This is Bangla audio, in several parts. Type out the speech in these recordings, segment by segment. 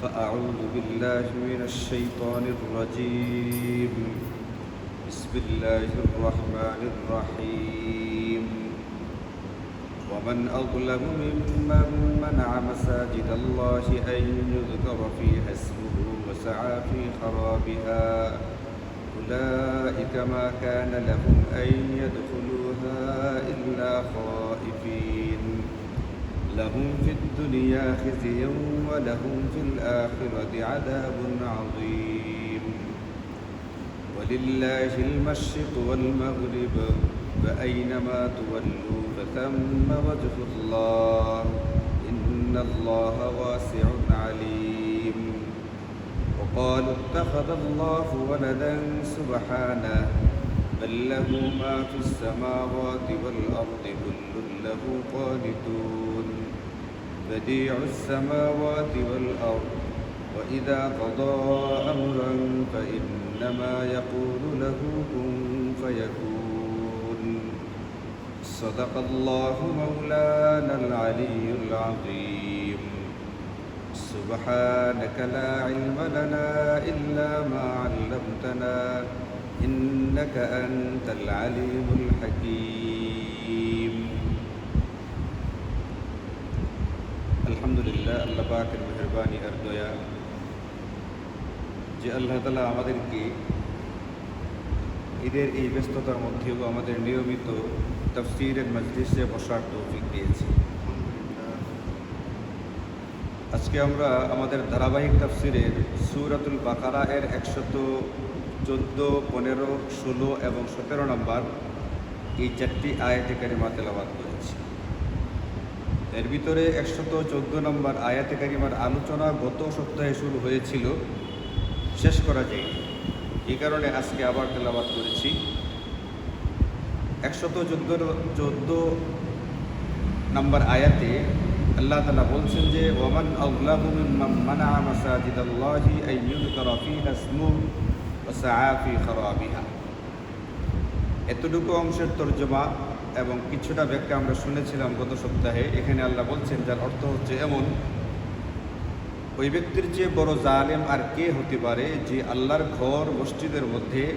فأعوذ بالله من الشيطان الرجيم. بسم الله الرحمن الرحيم. ومن أظلم ممن منع مساجد الله أن يذكر فيها اسمه وسعى في خرابها. أولئك ما كان لهم أن يدخلوها إلا خائفين. لهم في الدنيا خزي ولهم في الآخرة عذاب عظيم. ولله المشرق والمغرب فأينما تولوا فثم وجه الله. إن الله واسع عليم. وقالوا اتخذ الله ولدا سبحانه بل له ما في السماوات والأرض كل له قانتون. بديع السماوات والأرض وإذا قضى أمرا فإنما يقول له كن فيكون. صدق الله مولانا العلي العظيم. سبحانك لا علم لنا إلا ما علمتنا إنك أنت العليم الحكيم. আলহামদুলিল্লাহ আল্লাহ পাকের মেহরবানি আর দয়া যে আল্লাহ তালা আমাদেরকে ঈদের এই ব্যস্ততার মধ্যেও আমাদের নিয়মিত তফসিরের মজলিসে বসার তৌফিক দিয়েছে আজকে আমরা আমাদের ধারাবাহিক তফসিরের সুরাতুল বাকারা এর একশত চোদ্দ পনেরো ষোলো এবং সতেরো নম্বর এই চারটি আয়াতিকারী মাতেলাবাদ করি এর ভিতরে একশত চোদ্দ নম্বর আয়াতে কারিমার আলোচনা গত সপ্তাহে শুরু হয়েছিল। শেষ করা যায়নি এই কারণে আজকে আবার তেলাবাদ করেছি। একশত চোদ্দ চোদ্দ নম্বর আয়াতে আল্লাহ তালা বলছেন যে ওমান মানা এতটুকু অংশের তর্জমা এবং কিছুটা ব্যাখ্যা আমরা শুনেছিলাম গত সপ্তাহে। এখানে আল্লাহ বলছেন, যার অর্থ হচ্ছে এমন, ওই ব্যক্তির চেয়ে বড় জালেম আর কে হতে পারে যে আল্লাহর ঘর মসজিদের মধ্যে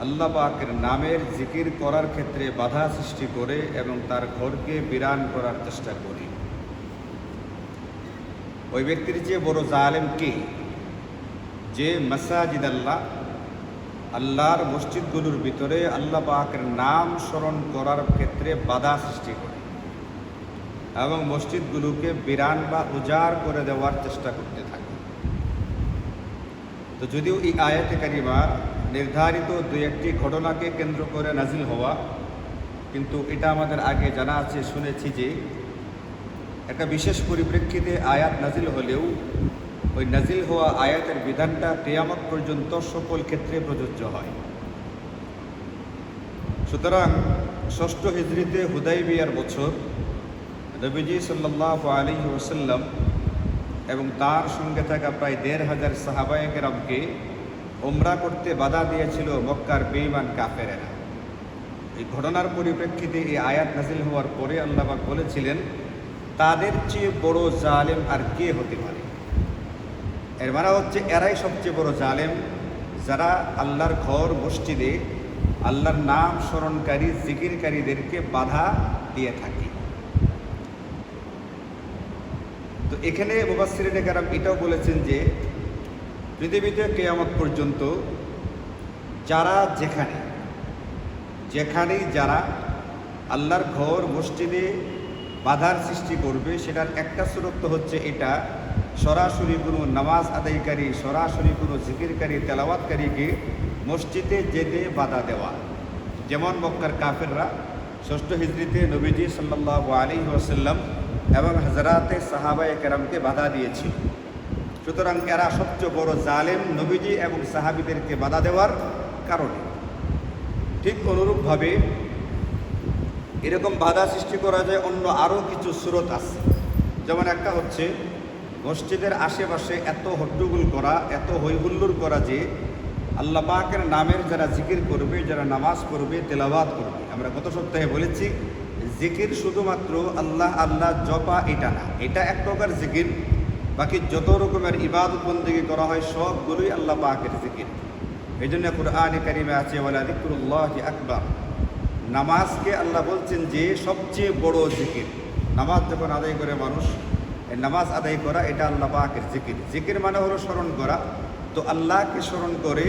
আল্লাহ পাকের নামের জিকির করার ক্ষেত্রে বাধা সৃষ্টি করে এবং তার ঘরকে বিরান করার চেষ্টা করে। ওই ব্যক্তির চেয়ে বড় জালেম কে? যে মাসাজিদ আল্লাহ আল্লাহর মসজিদগুলোর ভিতরে আল্লাহ পাকের নাম স্মরণ করার ক্ষেত্রে বাধা সৃষ্টি করে এবং মসজিদগুলোকে বিরান বা উজাড় করে দেওয়ার চেষ্টা করতে থাকে। তো যদিও এই আয়াতে কারিমা নির্ধারিত দুই একটি ঘটনাকে কেন্দ্র করে নাজিল হওয়া, কিন্তু এটা আমাদের আগে জানা আছে, শুনেছি যে একটা বিশেষ পরিপ্রেক্ষিতে আয়াত নাজিল হলেও ওই নাজিল হওয়া আয়াতের বিধানটা কেয়ামত পর্যন্ত সকল ক্ষেত্রে প্রযোজ্য হয়। সুতরাং ষষ্ঠ হিজড়িতে হুদাই বিয়ার বছর রবিজি সাল্লাহ আলী ওসাল্লাম এবং তার সঙ্গে থাকা প্রায় দেড় হাজার সাহাবায়কেরামকে ওমরা করতে বাধা দিয়েছিল মক্কার বেইমান কাফেরেরা। এই ঘটনার পরিপ্রেক্ষিতে এই আয়াত নাজিল হওয়ার পরে আল্লাহবাক বলেছিলেন, তাদের চেয়ে বড় জালেম আর কে হতে পারে? এর মানে হচ্ছে এরাই সবচেয়ে বড় জালেম যারা আল্লাহর ঘর, মসজিদে আল্লাহর নাম স্মরণকারী, জিকিরকারীদেরকে বাধা দিয়ে থাকে। তো এখানে মুবাসিরিনে কারাম এটাও বলেছেন যে, পৃথিবীতে কেয়ামত পর্যন্ত যারা যেখানে, যেখানেই যারা আল্লাহর ঘর, মসজিদে বাধার সৃষ্টি করবে, সেটার একটা সুরক্ত হচ্ছে এটা সরাসরি কোনো নামাজ আদায়কারী সরাসরি কোনো জিকিরকারী তেলাওয়াতকারীকে মসজিদে যেতে বাধা দেওয়া। যেমন মক্কার কাফেররা ষষ্ঠ হিজড়িতে নবীজি সাল্লাহ আলী ওসাল্লাম এবং হাজরাতে সাহাবায় কেরামকে বাধা দিয়েছিল। সুতরাং এরা সবচেয়ে বড় জালেম নবীজি এবং সাহাবিদেরকে বাধা দেওয়ার কারণে। ঠিক অনুরূপভাবে এরকম বাধা সৃষ্টি করা যায় অন্য আরও কিছু স্রোত আছে। যেমন একটা হচ্ছে মসজিদের আশেপাশে এত হট্টগোল করা, এত হৈহুল্লোর করা যে আল্লাহ পাকের নামের যারা জিকির করবে, যারা নামাজ পড়বে তেলাবাদ করবে। আমরা গত সপ্তাহে বলেছি, জিকির শুধুমাত্র আল্লাহ আল্লাহ জপা এটা না। এটা এক প্রকার জিকির। বাকি যত রকমের ইবাদত বন্দিগি করা হয়, সবগুলোই আল্লাহ পাকের জিকির। এই জন্য কোরআনে কারিমে আছে বলে দিকুরুল্লাহ আকবার। নামাজকে আল্লাহ বলছেন যে সবচেয়ে বড় জিকির। নামাজ যখন আদায় করে মানুষ নামাজ আদায় করা, এটা আল্লাহ পাকের জিকির। জিকির মানে হলো স্মরণ করা। তো আল্লাহকে স্মরণ করে,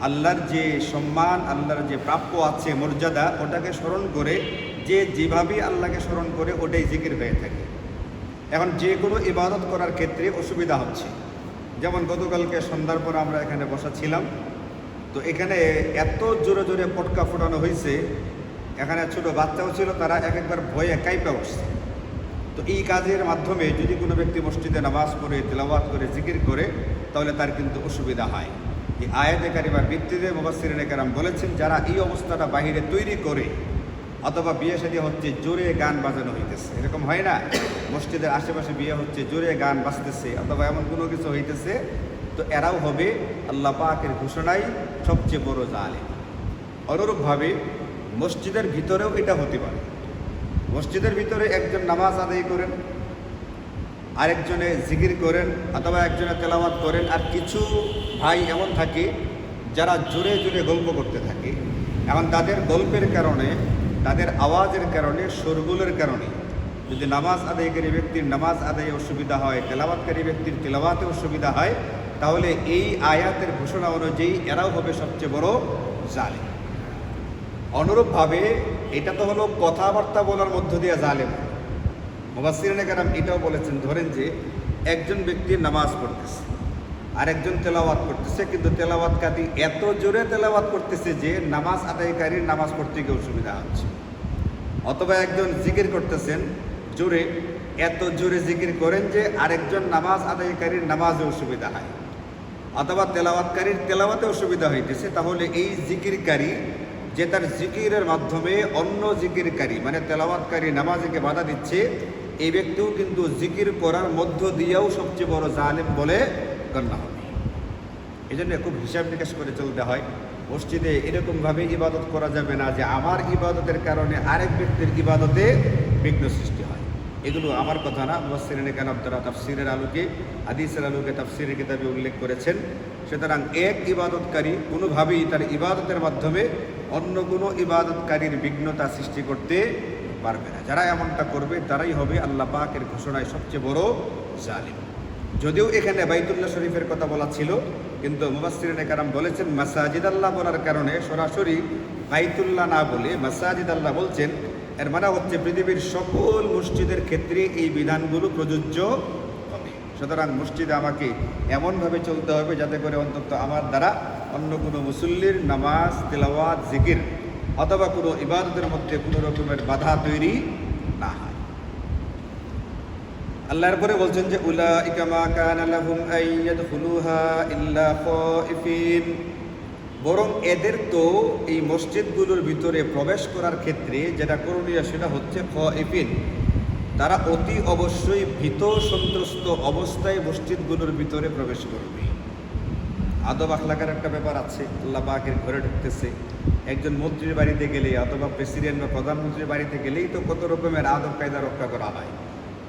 আল্লাহর যে সম্মান, আল্লাহর যে প্রাপ্য আছে, মর্যাদা, ওটাকে স্মরণ করে, যে যেভাবে আল্লাহকে স্মরণ করে, ওটাই জিকির হয়ে থাকে। এখন যে কোনো ইবাদত করার ক্ষেত্রে অসুবিধা হচ্ছে। যেমন গতকালকে সন্ধ্যার পর আমরা এখানে বসা ছিলাম তো এখানে এত জোরে জোরে পটকা ফোটানো হয়েছে এখানে ছোট বাচ্চাও ছিল, তারা এক একবার ভয়ে কাইপা উঠছে তো এই কাজের মাধ্যমে যদি কোনো ব্যক্তি মসজিদে নামাজ পড়ে, তেলাওয়াত করে, জিকির করে, তাহলে তার কিন্তু অসুবিধা হয়। এই আয়াতে কারিমার ভিত্তিতে মুবাসিরিনে কারাম বলেছেন, যারা এই অবস্থাটা বাহিরে তৈরি করে, অথবা বিয়ে শাদী হচ্ছে, জোরে গান বাজানো হইতেছে। এরকম হয় না? মসজিদের আশেপাশে বিয়ে হচ্ছে, জোরে গান বাজতেছে, অথবা এমন কোনো কিছু হইতেছে, তো এরাও হবে আল্লাহ পাকের ঘোষণাই সবচেয়ে বড় জালে অনুরূপভাবে মসজিদের ভিতরেও এটা হতে পারে। মসজিদের ভিতরে একজন নামাজ আদায় করেন, আরেকজনে জিকির করেন অথবা একজনে তেলাওয়াত করেন। আর কিছু ভাই এমন থাকে যারা জোরে জোরে গল্প করতে থাকে। এখন তাদের গল্পের কারণে, তাদের আওয়াজের কারণে, শোরগুলের কারণে যদি নামাজ আদায়কারী ব্যক্তির নামাজ আদায়ে অসুবিধা হয়, তেলাওয়াতকারী ব্যক্তির তেলাওয়াতে অসুবিধা হয়, তাহলে এই আয়াতের ঘোষণা অনুযায়ী এরাও হবে সবচেয়ে বড় জালেম। অনুরূপভাবে এটা তো হলো কথাবার্তা বলার মধ্য দিয়ে জালেম। মুবাসিরিনে কারাম এটাও বলেছেন, ধরেন যে একজন ব্যক্তি নামাজ পড়তেছে, আরেকজন তেলাওয়াত করতেছে, কিন্তু তেলাওয়াত কাদি এত জোরে তেলাওয়াত করতেছে যে নামাজ আদায়কারীর নামাজ পড়তে গিয়ে অসুবিধা হচ্ছে। অথবা একজন জিকির করতেছেন, জোরে এত জোরে জিকির করেন যে আরেকজন নামাজ আদায়কারীর নামাজে অসুবিধা হয়। অথবা তেলাওয়াতকারীর তেলাওয়াতে অসুবিধা হইতেছে, তাহলে এই জিকিরকারী যে তার জিকিরের মাধ্যমে অন্য জিকিরকারী মানে তেলাওয়াতকারী নামাজকে বাধা দিচ্ছে, এই ব্যক্তিও কিন্তু জিকির করার মধ্য দিয়েও সবচেয়ে বড় জালেম বলে গণ্য হবে। এই জন্য খুব হিসাব নিকাশ করে চলতে হয়। মসজিদে এরকমভাবে ইবাদত করা যাবে না যে আমার ইবাদতের কারণে আরেক ব্যক্তির ইবাদতে বিঘ্ন সৃষ্টি হয়। এগুলো আমার কথা না। মুসিরিনে কেন তারা তাফসিরের আলোকে, হাদিসের আলোকে তাফসিরের কিতাবে উল্লেখ করেছেন। সুতরাং এক ইবাদতকারী কোনোভাবেই তার ইবাদতের মাধ্যমে অন্য কোনো ইবাদতকারীর বিঘ্নতা সৃষ্টি করতে পারবে না। যারা এমনটা করবে, তারাই হবে আল্লাহ পাকের ঘোষণায় সবচেয়ে বড় জালিম। যদিও এখানে বাইতুল্লাহ শরীফের কথা বলা ছিল, কিন্তু মুবাসিরিন কারাম বলেছেন, মাসাজিদ আল্লাহ বলার কারণে সরাসরি বাইতুল্লাহ না বলে মাসাজিদ আল্লাহ বলছেন, এর মানে হচ্ছে পৃথিবীর সকল মসজিদের ক্ষেত্রে এই বিধানগুলো প্রযোজ্য হবে। সুতরাং মসজিদে আমাকে এমনভাবে চলতে হবে যাতে করে অন্তত আমার দ্বারা অন্য কোনো মুসল্লির নামাজ, তেলাওয়াত, জিকির অথবা কোনো ইবাদতের মধ্যে কোনো রকমের বাধা তৈরি না হয়। আল্লাহর পরে বলছেন যে উলা ইকামা কানা লাহুম আইয়াদখুলুহা ইল্লা খাইফিন। বরং এদের তো এই মসজিদগুলোর ভিতরে প্রবেশ করার ক্ষেত্রে যেটা করণীয় সেটা হচ্ছে খাইফিন। তারা অতি অবশ্যই ভীত সন্ত্রস্ত অবস্থায় মসজিদগুলোর ভিতরে প্রবেশ করবে। আদব আখলাকার একটা ব্যাপার আছে, আল্লাহ পাকের ঘরে ঢুকতেছে। একজন মন্ত্রীর বাড়িতে গেলে অথবা প্রেসিডেন্ট বা প্রধানমন্ত্রীর বাড়িতে গেলেই তো কত রকমের আদব কায়দা রক্ষা করা হয়।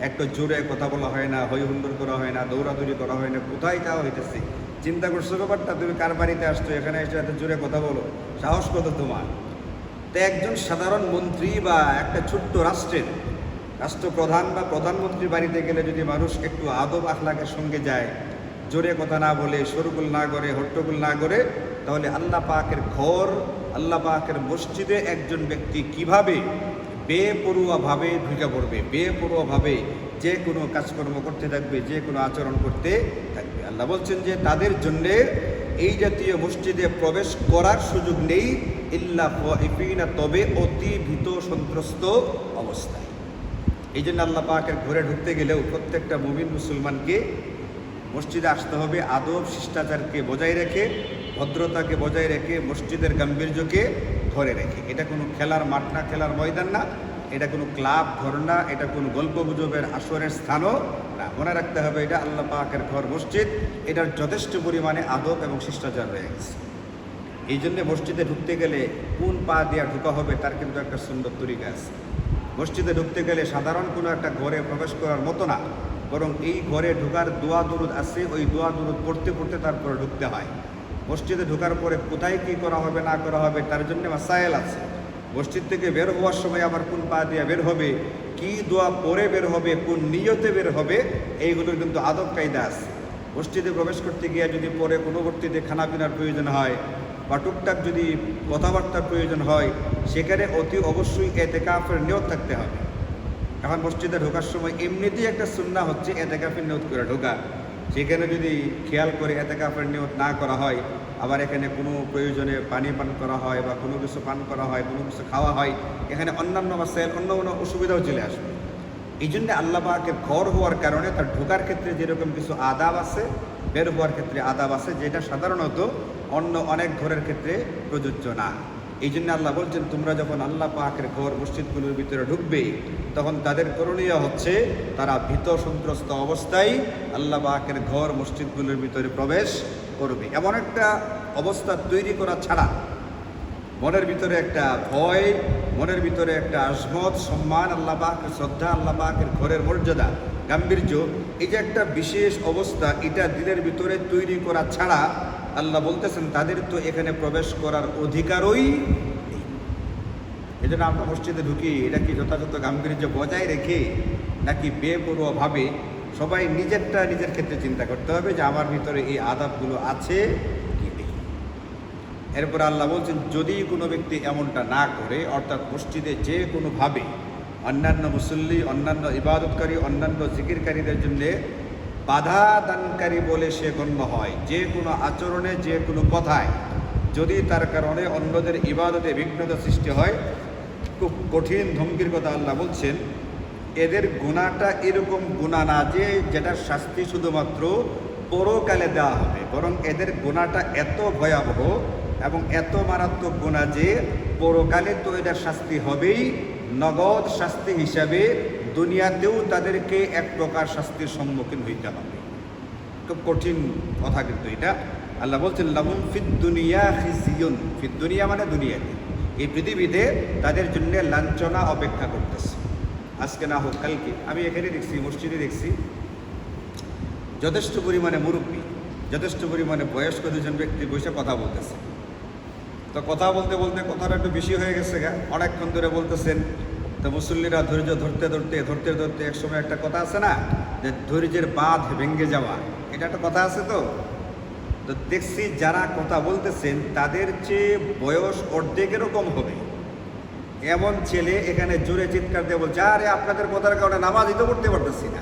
একটু জোরে কথা বলা হয় না, হই হুল্লোড় করা হয় না, দৌড়াদৌড়ি করা হয় না, কোথায় যাওয়া হইতেছে? চিন্তা করছ ব্যাপারটা? তুমি কার বাড়িতে আসছো? এখানে এসে এত জোরে কথা বলো। সাহস কত তোমার? তো একজন সাধারণ মন্ত্রী বা একটা ছোট্ট রাষ্ট্রের, রাষ্ট্রপ্রধান বা প্রধানমন্ত্রীর বাড়িতে গেলে যদি মানুষ একটু আদব আখলাকের সঙ্গে যায় জোরে কথা না বলে, সরুকুল না করে হট্টগুল না করে, তাহলে আল্লাহ পাকের ঘর, আল্লাহ পাকের মসজিদে একজন ব্যক্তি কীভাবে বেপরুয়াভাবে ঢুকে পড়বে বেপরুয়াভাবে যে কোনো কাজকর্ম করতে থাকবে, যে কোনো আচরণ করতে থাকবে। আল্লাহ বলছেন যে তাদের জন্যে এই জাতীয় মসজিদে প্রবেশ করার সুযোগ নেই, ইল্লা ইপিনা তবে অতি ভীত সন্ত্রস্ত অবস্থায়। এই জন্য আল্লাহ পাকের ঘরে ঢুকতে গেলেও প্রত্যেকটা মুমিন মুসলমানকে মসজিদে আসতে হবে। আদব, শিষ্টাচারকে বজায় রেখে, ভদ্রতাকে বজায় রেখে, মসজিদের গাম্ভীর্যকে ধরে রেখে। এটা কোনো খেলার মাঠ না, খেলার ময়দান না। এটা কোনো ক্লাব, ঘর না। এটা কোনো গল্প গুজবের আসরের স্থানও না। মনে রাখতে হবে এটা আল্লাহ পাকের ঘর, মসজিদ। এটার যথেষ্ট পরিমাণে আদব এবং শিষ্টাচার রয়ে গেছে। এই জন্যে মসজিদে ঢুকতে গেলে কোন পা দিয়া ঢুকা হবে, তার কিন্তু একটা সুন্দর তরিকা আছে। মসজিদে ঢুকতে গেলে সাধারণ কোনো একটা ঘরে প্রবেশ করার মতো না। বরং এই ঘরে ঢোকার দোয়া দুরুদ আছে, ওই দোয়া দুরুদ পড়তে পড়তে তারপরে ঢুকতে হয়। মসজিদে ঢোকার পরে কোথায় কী করা হবে, না করা হবে, তার জন্য মাসাইল আছে। মসজিদ থেকে বের হওয়ার সময় আবার কোন পা দিয়ে বের হবে, কি দোয়া পরে বের হবে, কোন নিয়তে বের হবে, এইগুলোর কিন্তু আদব কায়দা আছে। মসজিদে প্রবেশ করতে গিয়ে যদি পরে কোনোবর্তীতে খানা পিনার প্রয়োজন হয় বা টুকটাক যদি কথাবার্তার প্রয়োজন হয়, সেখানে অতি অবশ্যই এতে কাফের নিয়ত থাকতে হবে। এখন মসজিদে ঢোকার সময় এমনিতেই একটা সুন্না হচ্ছে এতে কাফের নিয়ত করে ঢোকা। সেখানে যদি খেয়াল করে এতে কাফের নিয়ত না করা হয়, আবার এখানে কোনো প্রয়োজনে পানি পান করা হয় বা কোনো কিছু পান করা হয়, কোনো কিছু খাওয়া হয়, এখানে অন্যান্য মাসাইল অন্য কোনো অসুবিধাও চলে আসবে। এই জন্য আল্লাহ পাকের ঘর হওয়ার কারণে তার ঢোকার ক্ষেত্রে যেরকম কিছু আদাব আছে, বের হওয়ার ক্ষেত্রে আদাব আছে, যেটা সাধারণত অন্য অনেক ঘরের ক্ষেত্রে প্রযোজ্য না। এই জন্য আল্লাহ বলছেন, তোমরা যখন আল্লাহ পাকের ঘর মসজিদগুলোর ভিতরে ঢুকবে, তখন তাদের করণীয় হচ্ছে তারা ভীত সন্ত্রস্ত অবস্থায় আল্লাহ পাকের ঘর মসজিদগুলোর ভিতরে প্রবেশ করবে। এমন একটা অবস্থা তৈরি করা ছাড়া মনের ভিতরে একটা ভয়, মনের ভিতরে একটা আজমত, সম্মান, আল্লাহ পাকের শ্রদ্ধা, আল্লাহ পাকের ঘরের মর্যাদা, গাম্ভীর্য, এই যে একটা বিশেষ অবস্থা, এটা দিনের ভিতরে তৈরি করা ছাড়া আল্লাহ বলতেছেন, তাদের তো এখানে প্রবেশ করার অধিকারই নেই। এই জন্য আমরা মসজিদে ঢুকি, এটা কি যথাযথ গাম্ভীর্য বজায় রেখে নাকি বেপরোয়াভাবে সবাই নিজেরটা নিজের ক্ষেত্রে চিন্তা করতে হবে যে আমার ভিতরে এই আদাবগুলো আছে কি নেই? এরপর আল্লাহ বলছেন, যদি কোনো ব্যক্তি এমনটা না করে, অর্থাৎ মসজিদে যে কোনোভাবে অন্যান্য মুসল্লি, অন্যান্য ইবাদতকারী, অন্যান্য জিকিরকারীদের জন্য বাধা দানকারী বলে সে গণ্য হয়। যে কোনো আচরণে, যে কোনো কথায়। যদি তার কারণে অন্যদের ইবাদতে বিঘ্নতা সৃষ্টি হয়, খুব কঠিন ধমকির কথা আল্লাহ বলছেন, এদের গুণাটা এরকম গুণা না যে যেটার শাস্তি শুধুমাত্র পরকালে দেওয়া হবে, বরং এদের গুণাটা এত ভয়াবহ এবং এত মারাত্মক গুণা যে পরকালে তো এটার শাস্তি হবেই, নগদ শাস্তি হিসাবে দুনিয়াতেও তাদেরকে এক প্রকার শাস্তির সম্মুখীন হইতে হবে। খুব কঠিন কথা কিন্তু এটা। আল্লাহ বলছেন, লাহুম ফিদ দুনিয়া খিজিয়ুন। ফিদ দুনিয়া মানে দুনিয়াতে। এই পৃথিবীতে তাদের জন্য লাঞ্ছনা অপেক্ষা করতেছে। আজকে না হোক কালকে। আমি এখানে দেখছি, মসজিদে দেখছি, যথেষ্ট পরিমাণে মুরব্বী, যথেষ্ট পরিমাণে বয়স্ক দুজন ব্যক্তি বসে কথা বলতেছে। তো কথা বলতে বলতে কথাটা একটু বেশি হয়ে গেছে গা। অনেকক্ষণ ধরে বলতেছেন তো মুসল্লিরা ধৈর্য ধরতে ধরতে ধরতে ধরতে একসময় একটা কথা আছে না, যে ধৈর্যের বাঁধ ভেঙে যাওয়া। এটা একটা কথা আছে তো? তো দেখছি যারা কথা বলতেছেন, তাদের চেয়ে বয়স অর্ধেকেরও কম হবে। এমন ছেলে এখানে জোরে চিৎকার দিয়ে বলছে, আরে, আপনাদের কথার কারণে নামাজই তো করতে পারতেছি না।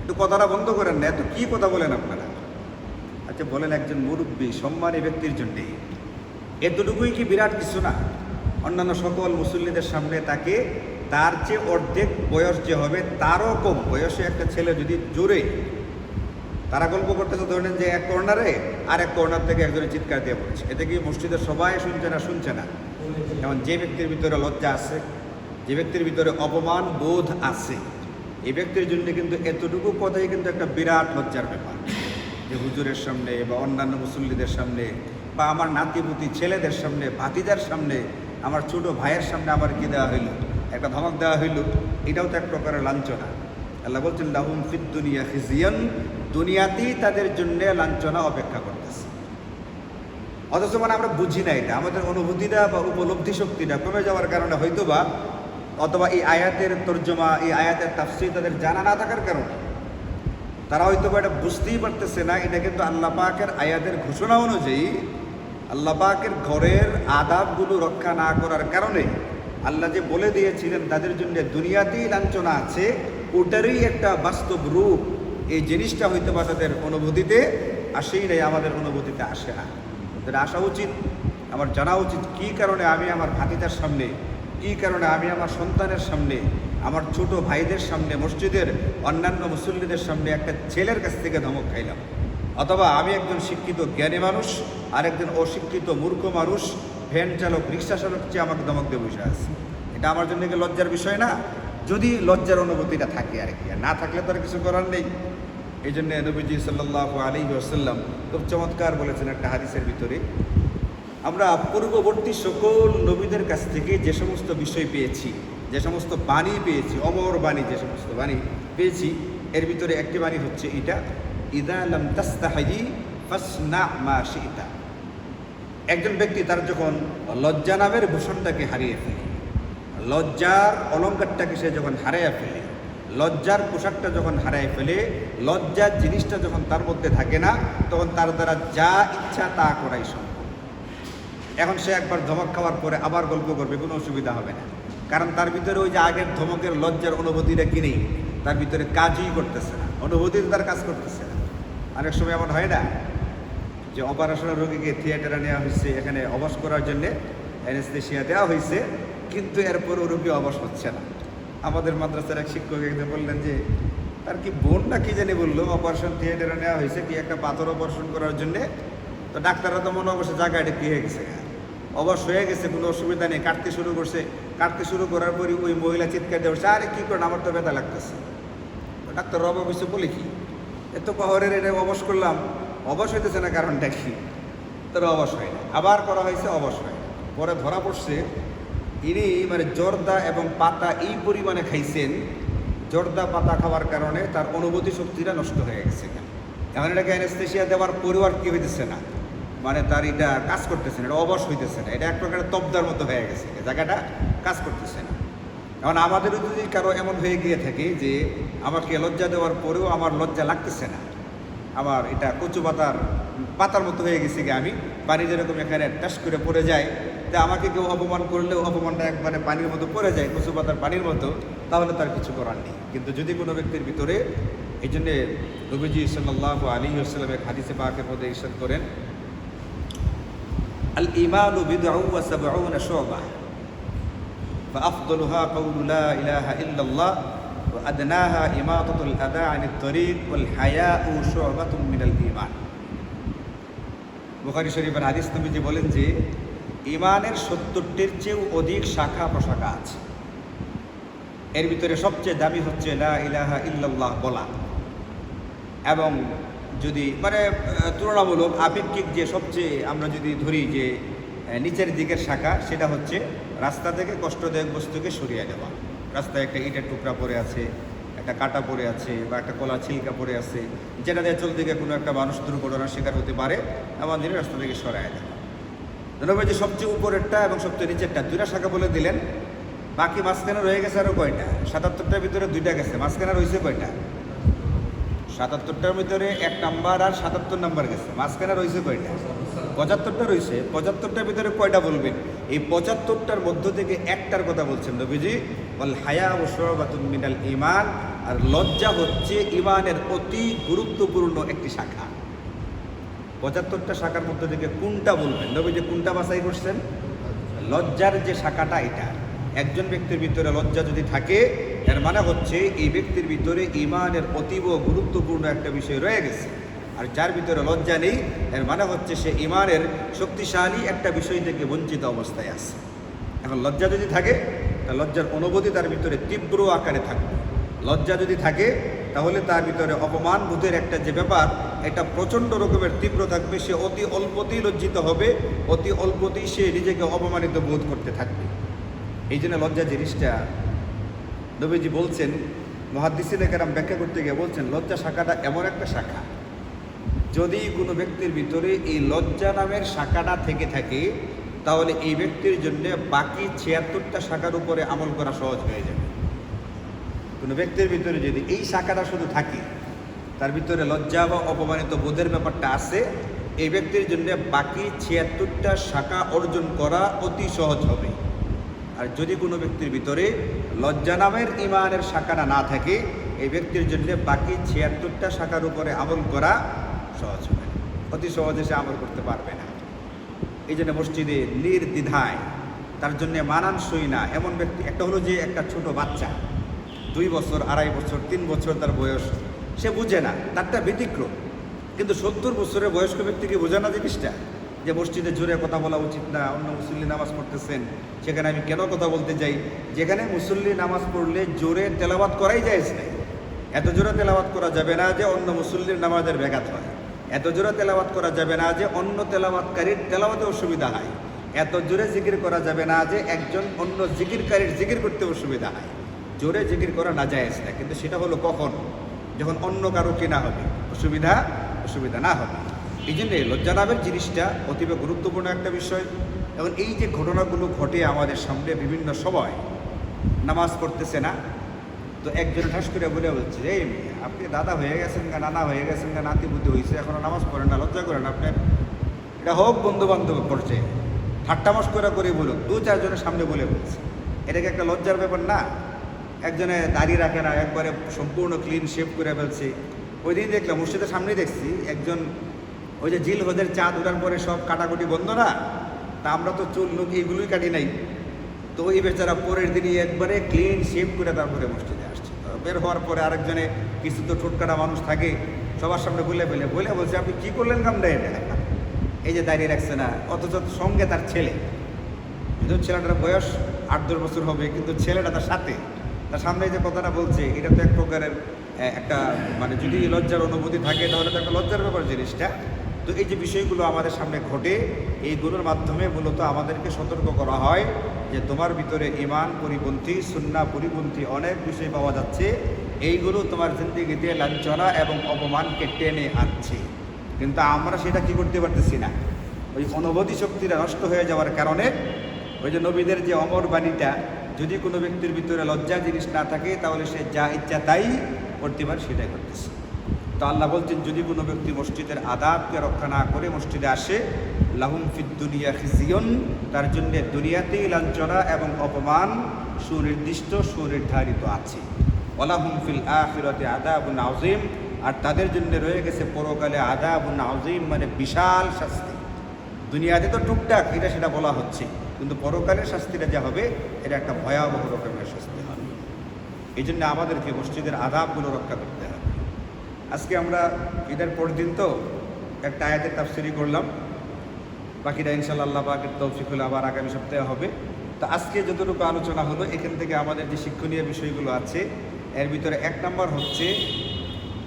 একটু কথাটা বন্ধ করেন না, এত কী কথা বলেন আপনারা? আচ্ছা বলেন একজন মুরব্বী, সম্মানী ব্যক্তির জন্যে। এতটুকুই কি বিরাট কিছু না? অন্যান্য সকল মুসল্লিদের সামনে তাকে, তার যে অর্ধেক বয়স যে হবে, তারও কম। বয়সে একটা ছেলে যদি জোরে তারা গল্প করতেছে, ধরেন যে এক কর্নারে আর এক কর্নার থেকে একজনের চিৎকার দিয়ে পড়ছে। এতে কি মসজিদের সবাই শুনছে না শুনছে না? যেমন যে ব্যক্তির ভিতরে লজ্জা আছে, যে ব্যক্তির ভিতরে অপমান বোধ আছে, এই ব্যক্তির জন্য কিন্তু এতটুকু কথাই কিন্তু একটা বিরাট লজ্জার ব্যাপার। যে হুজুরের সামনে বা অন্যান্য মুসল্লিদের সামনে বা আমার নাতিপুতি ছেলেদের সামনে, ভাতিজার সামনে আমার ছোট ভাইয়ের সামনে আমার কি দেওয়া হইল? একটা ধমক দেওয়া হইল। এটাও তো এক প্রকারের লাঞ্ছনা। আল্লাহ বলছেন, লাহুম ফিদ দুনিয়া খিজিয়ান। দুনিয়াতেই তাদের জন্য লাঞ্ছনা অপেক্ষা করতেছে। অথচ মানে আমরা বুঝি না এটা। আমাদের অনুভূতিটা বা উপলব্ধি শক্তিটা কমে যাওয়ার কারণে হয়তো বা অথবা এই আয়াতের তর্জমা, এই আয়াতের তাফসির তাদের জানা না থাকার কারণে তারা হয়তো বা এটা বুঝতেই পারতেছে না। এটা কিন্তু আল্লাহ পাকের আয়াতের ঘোষণা অনুযায়ী আল্লাহ পাকের ঘরের আদাবগুলো রক্ষা না করার কারণে আল্লাহ যে বলে দিয়েছিলেন, তাদের জন্য দুনিয়াতেই লাঞ্ছনা আছে, ওটারই একটা বাস্তব রূপ। এই জিনিসটা হয়তো বা তাদের অনুভূতিতে আসেই নাই, আমাদের অনুভূতিতে আসে না। তাদের আসা উচিত, আমার জানা উচিত কী কারণে আমি আমার ভাতিটার সামনে, কী কারণে আমি আমার সন্তানের সামনে, আমার ছোট ভাইদের সামনে, মসজিদের অন্যান্য মুসল্লিদের সামনে একটা ছেলের কাছ থেকে ধমক খাইলাম। অথবা আমি একজন শিক্ষিত জ্ঞানী মানুষ আর একজন অশিক্ষিত মূর্খ মানুষ, ভ্যান চালক, রিক্সা চালক চেয়ে আমাকে দমক দিয়ে বসে আছে। এটা আমার জন্য কি লজ্জার বিষয় না? যদি লজ্জার অনুভূতিটা থাকে আর কি না থাকলে তো আর কিছু করার নেই। এই জন্য নবীজি সাল্লাহ আলী আসাল্লাম খুব চমৎকার বলেছেন একটা হাদিসের ভিতরে, আমরা পূর্ববর্তী সকল নবীদের কাছ থেকে যে সমস্ত বিষয় পেয়েছি, যে সমস্ত বাণী পেয়েছি, অমর বাণী, যে সমস্ত বাণী পেয়েছি, এর ভিতরে একটি বাণী হচ্ছে এটা ইদা লাম তাস্তাহি ফাসনা মা শিতা একজন ব্যক্তি তার যখন লজ্জা নামের ভূষণটাকে হারিয়ে ফেলে, লজ্জার অলঙ্কারটাকে সে যখন হারিয়ে ফেলে, লজ্জার পোশাকটা যখন হারিয়ে ফেলে, লজ্জার জিনিসটা যখন তার মধ্যে থাকে না, তখন তার দ্বারা যা ইচ্ছা তা করাই সম্ভব। এখন সে একবার ধমক খাওয়ার পরে আবার গল্প করবে, কোনো অসুবিধা হবে না। কারণ তার ভিতরে ওই যে আগের ধমকের লজ্জার অনুভূতিটা কি নেই? তার ভিতরে কাজই করতেছে না অনুভূতি তার কাজ করতেছে না। অনেক সময় এমন হয় না যে অপারেশনের রোগীকে থিয়েটারে নেওয়া হয়েছে, এখানে অবশ করার জন্যে অ্যানেস্থেশিয়া দেওয়া হয়েছে, কিন্তু এরপরও রোগী অবশ হচ্ছে না। আমাদের মাদ্রাসার এক শিক্ষক একদিন বললেন যে, তার কি বোন না কি জানি বলল অপারেশন থিয়েটারে নেওয়া হয়েছে, কি একটা পাথর অপারেশন করার জন্যে? তো ডাক্তাররা তো মনে অবশ্য জায়গাটা কি হয়ে গেছে। অবশ হয়ে গেছে, কোনো অসুবিধা নেই, কাটতে শুরু করছে। কাটতে শুরু করার পরই ওই মহিলা চিৎকার বলছে, আরে কী করেন, আমার তো ব্যথা লাগতেছে। ডাক্তার অবাক হয়েছে বলে কি এত পাহাড়ের এটা অবশ করলাম। অবশ হইতেছে না কারণটা কি? তবে অবশ হয় না আবার করা হয়েছে, অবশ হয় পরে ধরা পড়ছে, ইনি মানে জর্দা এবং পাতা এই পরিমাণে খাইছেন, জর্দা পাতা খাওয়ার কারণে তার অনুভূতি শক্তিটা নষ্ট হয়ে গেছে এখন। এটাকে অ্যানেস্থেশিয়া দেওয়ার পরিবার কি হইতেছে না। মানে তার এটা কাজ করতেছে না, এটা অবশ হইতেছে না। এটা এক প্রকারের তবদার মতো হয়ে গেছে। জায়গাটা কাজ করতেছে না। এখন আমাদেরও যদি কারও এমন হয়ে গিয়ে থাকে যে আমাকে লজ্জা দেওয়ার পরেও আমার লজ্জা লাগতেছে না, আমার এটা কচু পাতার পাতার মতো হয়ে গেছে কি আমি পানি যেরকম এখানে টাস করে পড়ে যায়, তা আমাকে কেউ অপমান করলেও অপমানটা একবারে পানির মতো পড়ে যায়, কচু পাতার পানির মতো, তাহলে তার কিছু করার নেই। কিন্তু যদি কোনো ব্যক্তির ভিতরে এই জন্যে নবীজি সাল্লাহ আলী আসসালামের হাদিসে পাকের মধ্যে ইরশাদ করেন আল ইমানু বিদউ فأفضلها قول لا إله إلا الله وأدناها إماطة الأذى عن الطريق والحياء شعبة من الإيمان বুখারি শরীফের হাদিস নবীজি বলেন যে ইমানের সত্তরটির চেয়েও অধিক শাখা প্রশাখা আছে এর ভিতরে সবচেয়ে দামি হচ্ছে লা ইলাহা ইল্লাল্লাহ বলা এবং যদি মানে আহ, তুলনামূলক আপেক্ষিক যে সবচেয়ে আমরা যদি ধরি যে আহ, নিচের দিকের শাখা সেটা হচ্ছে রাস্তা থেকে কষ্টদায়ক বস্তুকে সরিয়ে দেওয়া রাস্তায় একটা ইটের টুকরা পড়ে আছে, একটা কাটা পড়ে আছে বা একটা কলা ছিলকা পড়ে আছে, যেটা দিয়ে চলতে গিয়ে কোনো একটা মানুষ দুর্ঘটনার শিকার হতে পারে দিনে রাস্তা থেকে সরাই দেওয়া। ধরো যে সবচেয়ে উপরেরটা এবং সবচেয়ে নিচেরটা, দুইটা শাখা বলে দিলেন, বাকি মাঝখানে রয়ে গেছে আরও কয়টা? সাতাত্তরটার ভিতরে দুইটা গেছে, মাঝখানে রয়েছে কয়টা? সাতাত্তরটার ভিতরে এক নাম্বার আর সাতাত্তর নাম্বার গেছে, মাঝখানে রয়েছে কয়টা? পঁচাত্তরটা রয়েছে, পঁচাত্তরটার ভিতরে কয়টা বলবেন? এই পঁচাত্তরটার মধ্য থেকে একটার কথা বলছেন নবীজি বল হায়া ও সরবাতুন মিনাল ইমান আর লজ্জা হচ্ছে ইমানের অতি গুরুত্বপূর্ণ একটি শাখা। পঁচাত্তরটা শাখার মধ্যে থেকে কোনটা বলবেন? নবীজি কোনটা বাছাই করছেন? লজ্জার যে শাখাটা এটা। একজন ব্যক্তির ভিতরে লজ্জা যদি থাকে এর মানে হচ্ছে এই ব্যক্তির ভিতরে ইমানের অতীব গুরুত্বপূর্ণ একটা বিষয় রয়ে গেছে। আর যার ভিতরে লজ্জা নেই, এর মানে হচ্ছে সে ইমানের শক্তিশালী একটা বিষয় থেকে বঞ্চিত অবস্থায় আছে। এখন লজ্জা যদি থাকে, তা লজ্জার অনুভূতি তার ভিতরে তীব্র আকারে থাকবে। লজ্জা যদি থাকে, তাহলে তার ভিতরে অপমান বোধের একটা যে ব্যাপার, এটা প্রচণ্ড রকমের তীব্র থাকবে, সে অতি অল্পতেই লজ্জিত হবে, অতি অল্পতেই সে নিজেকে অপমানিত বোধ করতে থাকবে। এই জন্য লজ্জা জিনিসটা নবীজি বলছেন মহাদিসিনে কেরাম ব্যাখ্যা করতে গিয়ে বলছেন, লজ্জা শাখাটা এমন একটা শাখা যদি কোনো ব্যক্তির ভিতরে এই লজ্জা নামের শাখাটা থেকে থাকে, তাহলে এই ব্যক্তির জন্য বাকি ছিয়াত্তরটা শাখার উপরে আমল করা সহজ হয়ে যাবে। কোনো ব্যক্তির ভিতরে যদি এই শাখাটা শুধু থাকে, তার ভিতরে লজ্জা বা অপমানিত বোধের ব্যাপারটা আছে, এই ব্যক্তির জন্য বাকি ছিয়াত্তরটা শাখা অর্জন করা অতি সহজ হবে। আর যদি কোনো ব্যক্তির ভিতরে লজ্জা নামের ইমানের শাখাটা না থাকে, এই ব্যক্তির জন্য বাকি ছিয়াত্তরটা শাখার উপরে আমল করা সহজ হবে। অতি সহজে সে আমল করতে পারবে না। এই জন্য মসজিদে নির্দ্বিধায় তার জন্য মানানসই না। এমন ব্যক্তি, একটা হলো যে একটা ছোট বাচ্চা, দুই বছর, আড়াই বছর, তিন বছর তার বয়স, সে বুঝে না, তারটা ব্যতিক্রম। কিন্তু সত্তর বছরের বয়স্ক ব্যক্তিকে বোঝে না জিনিসটা? যে মসজিদে জোরে কথা বলা উচিত না, অন্য মুসল্লি নামাজ পড়তেছেন, সেখানে আমি কেন কথা বলতে যাই? যেখানে মুসল্লি নামাজ পড়লে জোরে তেলাবাত করাই যায় এত জোরে তেলাওয়াত করা যাবে না যে অন্য মুসল্লির নামাজের ব্যাঘাত হয়। এত জোরে তেলাওয়াত করা যাবে না যে অন্য তেলাওয়াতকারীর তেলাওয়াতে অসুবিধা হয়। এত জোরে জিকির করা যাবে না যে একজন অন্য জিকিরকারীর জিকির করতে অসুবিধা হয়। জোরে জিকির করা না যায় না, কিন্তু সেটা হলো কখন? যখন অন্য কারও কেনা হবে। অসুবিধা অসুবিধা না হবে। এই জন্য লজ্জালাভের জিনিসটা অতীব গুরুত্বপূর্ণ একটা বিষয়। এবং এই যে ঘটনাগুলো ঘটে আমাদের সামনে বিভিন্ন সময়, নামাজ পড়তেছে না তো একজন ঠাস করে বলে বলছে, এই আপনি দাদা হয়ে গেছেন গা, নানা হয়ে গেছেন গা, নাতি বুদ্ধি হয়েছে এখনও নামাজ পড়েন না, লজ্জা করেন আপনার এটা হোক বন্ধু বান্ধব করছে ঠাট্টামাস করে করে বলুক দু চারজনের সামনে বলে বলছে। এটা কি একটা লজ্জার ব্যাপার? না। একজনে দাঁড়িয়ে রাখে না, একবারে সম্পূর্ণ ক্লিন শেপ করে ফেলছে। ওই দিন দেখলাম, মসজিদের সামনেই দেখছি, একজন ওই যে জিল হদের চাঁদ ওঠার পরে সব কাটাকুটি বন্ধ না? তা আমরা তো চুল লুক এইগুলোই কাটি নাই। তো ওই বেচারা পরের দিনই একবারে ক্লিন শেপ করে তারপরে তো বের হওয়ার পরে আরেকজনে কিছু তো ঠোটকাটা মানুষ থাকে, সবার সামনে বলে ফেলে, বলে বলছে, আপনি কী করলেন কামটা এটা এই যে দাঁড়িয়ে রাখছে না, অথচ সঙ্গে তার ছেলে। যদিও ছেলেটার বয়স আট দশ বছর হবে, কিন্তু ছেলেটা তার সাথে। তার সামনে যে কথাটা বলছে, এটা তো এক প্রকারের একটা মানে যদি লজ্জার অনুভূতি থাকে, তাহলে তো একটা লজ্জার ব্যাপার জিনিসটা। তো এই যে বিষয়গুলো আমাদের সামনে ঘটে, এইগুলোর মাধ্যমে মূলত আমাদেরকে সতর্ক করা হয়। যে তোমার ভিতরে ইমান পরিপন্থী, সুন্না পরিপন্থী অনেক বিষয় পাওয়া যাচ্ছে। এইগুলো তোমার জিন্দিগিতে লাঞ্ছনা এবং অপমানকে টেনে আনছে। কিন্তু আমরা সেটা কি করতে পারতেছি না? ওই অনুভূতি শক্তিটা নষ্ট হয়ে যাওয়ার কারণে ওই যে নবীদের যে অমর বাণীটা, যদি কোনো ব্যক্তির ভিতরে লজ্জা জিনিস না থাকে, তাহলে সে যা ইচ্ছা তাই করতে পারে সেটাই করতেছে। তো আল্লাহ বলছেন, যদি কোনো ব্যক্তি মসজিদের আদাবকে রক্ষা না করে মসজিদে আসে, লাহুম দুনিয়া খিজিয়ন তার জন্য দুনিয়াতেই লাঞ্ছনা এবং অপমান সুনির্দিষ্ট, সুনির্ধারিত আছে। ওলাহুম ফিল আখিরতে আদাবুন আউজিম আর তাদের জন্য রয়ে গেছে পরকালে আদাবুন আউজিম মানে বিশাল শাস্তি। দুনিয়াতে তো টুকটাক, এটা সেটা বলা হচ্ছে, কিন্তু পরকালের শাস্তিটা যা হবে, এটা একটা ভয়াবহ রকমের শাস্তি হবে। এই জন্য আমাদেরকে মসজিদের আদাবগুলো রক্ষা করতে হবে। আজকে আমরা ঈদের পর দিন তো একটা আয়াতের তাফসিরি করলাম। বাকিটা ইনশাল্লাহ আল্লাহ পাকের তৌফিক হলে আবার আগামী সপ্তাহে হবে। তো আজকে যতটুকু আলোচনা হলো, এখান থেকে আমাদের যে শিক্ষণীয় বিষয়গুলো আছে, এর ভিতরে এক নম্বর হচ্ছে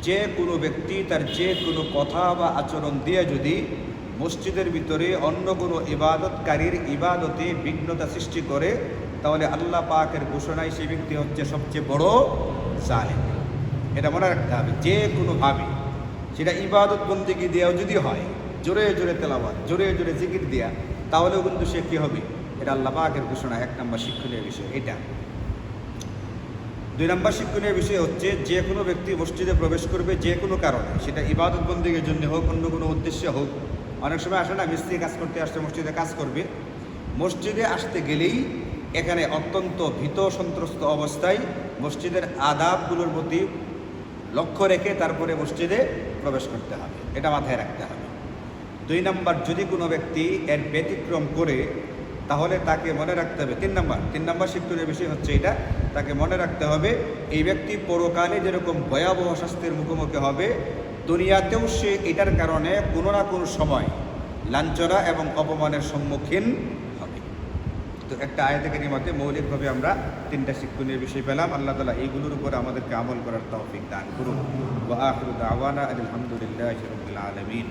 যে কোনো ব্যক্তি তার যে কোনো কথা বা আচরণ দিয়ে যদি মসজিদের ভিতরে অন্য কোনো ইবাদতকারীর ইবাদতে বিঘ্নতা সৃষ্টি করে, তাহলে আল্লাহ পাকের ঘোষণায় সেই ব্যক্তি হচ্ছে সবচেয়ে বড় জালেম। এটা মনে রাখতে হবে, যে কোনোভাবে সেটা ইবাদত বন্দিগি দেওয়া যদি হয়, জোরে জোরে তেলাবাদ জোরে জোরে জিকির দেওয়া তাহলেও কিন্তু সে কী হবে? এটা আল্লাহ পাকের ঘোষণা, এক নম্বর শিক্ষণীয় বিষয় এটা। দুই নম্বর শিক্ষণীয় বিষয় হচ্ছে, যে কোনো ব্যক্তি মসজিদে প্রবেশ করবে যে কোনো কারণে, সেটা ইবাদত বন্দীগের জন্য হোক, অন্য কোনো উদ্দেশ্যে হোক। অনেক সময় আসে না, মিস্ত্রি কাজ করতে আসছে, মসজিদে কাজ করবে। মসজিদে আসতে গেলেই এখানে অত্যন্ত ভীত সন্ত্রস্ত অবস্থায় মসজিদের আদাবগুলোর প্রতি লক্ষ্য রেখে তারপরে মসজিদে প্রবেশ করতে হবে। এটা মাথায় রাখতে হবে। দুই নম্বর, যদি কোনো ব্যক্তি এর ব্যতিক্রম করে, তাহলে তাকে মনে রাখতে হবে। তিন নম্বর তিন নম্বর শিক্ষণীয় বিষয় হচ্ছে এটা, তাকে মনে রাখতে হবে, এই ব্যক্তি পরকালে যেরকম ভয়াবহ শাস্তির মুখোমুখি হবে, দুনিয়াতেও সে এটার কারণে কোনো না কোনো সময় লাঞ্ছনা এবং অপমানের সম্মুখীন তো একটা আয়াতে কারিমাতে মৌলিকভাবে আমরা তিনটা শিক্ষণীয় বিষয় পেলাম। আল্লাহ তালা এইগুলোর উপরে আমাদেরকে আমল করার তৌফিক দান করুন। ওয়া আলহামদুলিল্লাহি আলামিন।